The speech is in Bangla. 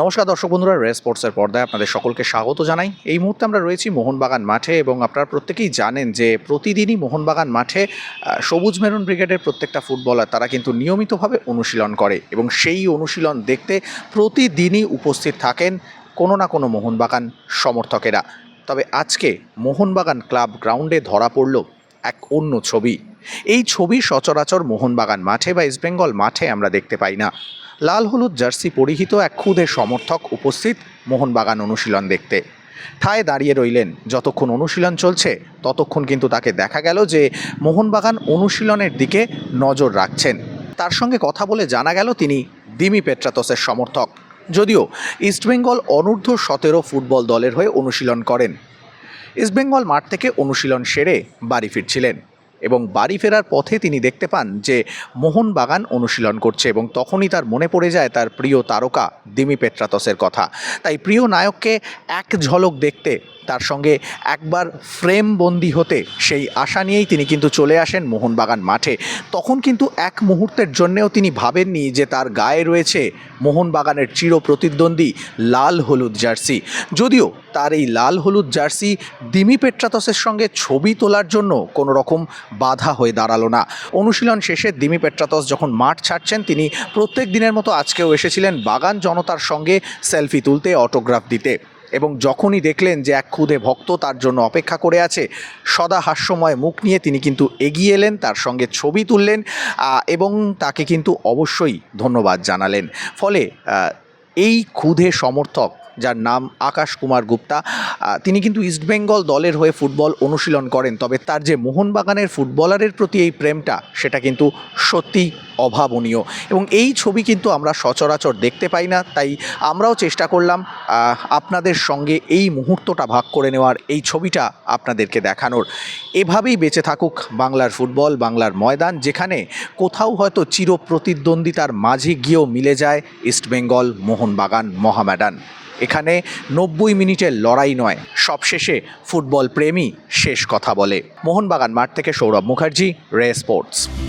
নমস্কার দর্শক বন্ধুরা, রে স্পোর্টসের পর্দায় আপনাদের সকলকে স্বাগত জানাই। এই মুহূর্তে আমরা রয়েছি মোহনবাগান মাঠে এবং আপনারা প্রত্যেকেই জানেন যে প্রতিদিনই মোহনবাগান মাঠে সবুজ মেরুন ব্রিগেডের প্রত্যেকটা ফুটবলার তারা কিন্তু নিয়মিতভাবে অনুশীলন করে এবং সেই অনুশীলন দেখতে প্রতিদিনই উপস্থিত থাকেন কোনো না কোনো মোহনবাগান সমর্থকেরা। তবে আজকে মোহনবাগান ক্লাব গ্রাউন্ডে ধরা পড়ল এক অন্য ছবি। এই ছবি সচরাচর মোহনবাগান মাঠে বা ইস্টবেঙ্গল মাঠে আমরা দেখতে পাই না। লাল হলুদ জার্সি পরিহিত এক ক্ষুদে সমর্থক উপস্থিত মোহনবাগান অনুশীলন দেখতে। ঠায় দাঁড়িয়ে রইলেন, যতক্ষণ অনুশীলন চলছে, ততক্ষণ কিন্তু তাকে দেখা গেল যে মোহনবাগান অনুশীলনের দিকে নজর রাখছেন। তার সঙ্গে কথা বলে জানা গেল তিনি দিমি পেট্রাতসের সমর্থক। যদিও ইস্টবেঙ্গল অনূর্ধ্ব সতেরো ফুটবল দলের হয়ে অনুশীলন করেন। ইস্টবেঙ্গল মাঠ থেকে অনুশীলন সেরে বাড়ি ফিরছিলেন এবং বাড়ি ফেরার পথে তিনি দেখতে পান যে মোহনবাগান অনুশীলন করছে এবং তখনই তার মনে পড়ে যায় তার প্রিয় তারকা দিমি পেট্রাতসের কথা। তাই প্রিয় নায়ককে এক ঝলক দেখতে তার সঙ্গে একবার ফ্রেম বন্দি হতে সেই আশা নিয়েই তিনি কিন্তু চলে আসেন মোহনবাগান মাঠে। তখন কিন্তু এক মুহূর্তের জন্যেও তিনি ভাবেননি যে তার গায়ে রয়েছে মোহনবাগানের চির প্রতিদ্বন্দ্বী লাল হলুদ জার্সি। যদিও তার এই লাল হলুদ জার্সি দিমি পেট্রাতসের সঙ্গে ছবি তোলার জন্য কোনো রকম বাধা হয়ে দাঁড়াল না। অনুশীলন শেষে দিমি পেট্রাতস যখন মাঠ ছাড়ছেন, তিনি প্রত্যেক দিনের মতো আজকেও এসেছিলেন বাগান জনতার সঙ্গে সেলফি তুলতে, অটোগ্রাফ দিতে। এবং যখনই দেখলেন যে এক ক্ষুদে ভক্ত তার জন্য অপেক্ষা করে আছে, সদা হাস্যময় মুখ নিয়ে তিনি কিন্তু এগিয়ে এলেন, তার সঙ্গে ছবি তুললেন এবং তাকে কিন্তু অবশ্যই ধন্যবাদ জানালেন। ফলে এই ক্ষুদে সমর্থক যার নাম আকাশ কুমার গুপ্তা। তিনি কিন্তু ইস্টবেঙ্গল দলের হয়ে ফুটবল অনুশীলন করেন, তবে তার যে মোহনবাগানের ফুটবলারের প্রতি এই প্রেমটা, সেটা কিন্তু সত্যি অভাবনীয়। এবং এই ছবি কিন্তু আমরা সচরাচর দেখতে পাই না, তাই আমরাও চেষ্টা করলাম আপনাদের সঙ্গে এই মুহূর্তটা ভাগ করে নেওয়ার এই ছবিটা আপনাদেরকে দেখানোর। এভাবেই বেঁচে থাকুক বাংলার ফুটবল, বাংলার ময়দান, যেখানে কোথাও হয়তো চির প্রতিদ্বন্দ্বিতার মাঝে গিয়েও মিলে যায় ইস্টবেঙ্গল মোহনবাগান মহামেডান। এখানে নব্বই মিনিটের লড়াই নয়। সবশেষে ফুটবল প্রেমী শেষ কথা বলে। মোহনবাগান মাঠ থেকে সৌরভ মুখার্জি, রে স্পোর্টস।